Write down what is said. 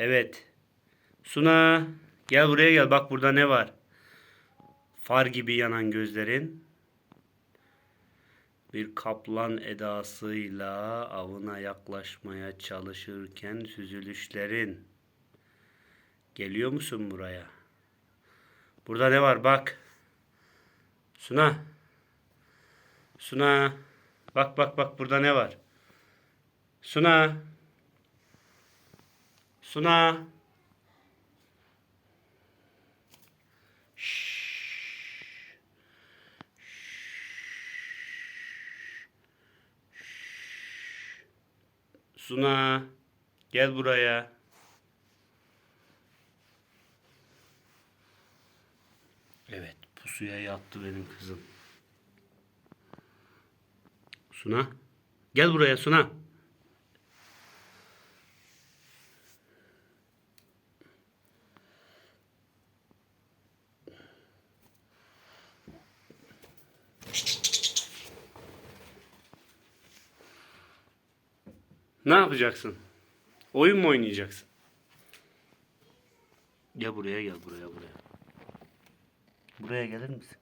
Evet. Suna gel buraya gel. Bak burada ne var? Far gibi yanan gözlerin. Bir kaplan edasıyla avına yaklaşmaya çalışırken süzülüşlerin. Geliyor musun buraya? Burada ne var bak. Suna. Suna. Bak bak bak burada ne var? Suna. Suna. Suna. Gel buraya. Evet, pusuya yattı benim kızım. Suna. Gel buraya Suna. Ne yapacaksın? Oyun mu oynayacaksın? Gel buraya gel buraya buraya. Buraya gelir misin?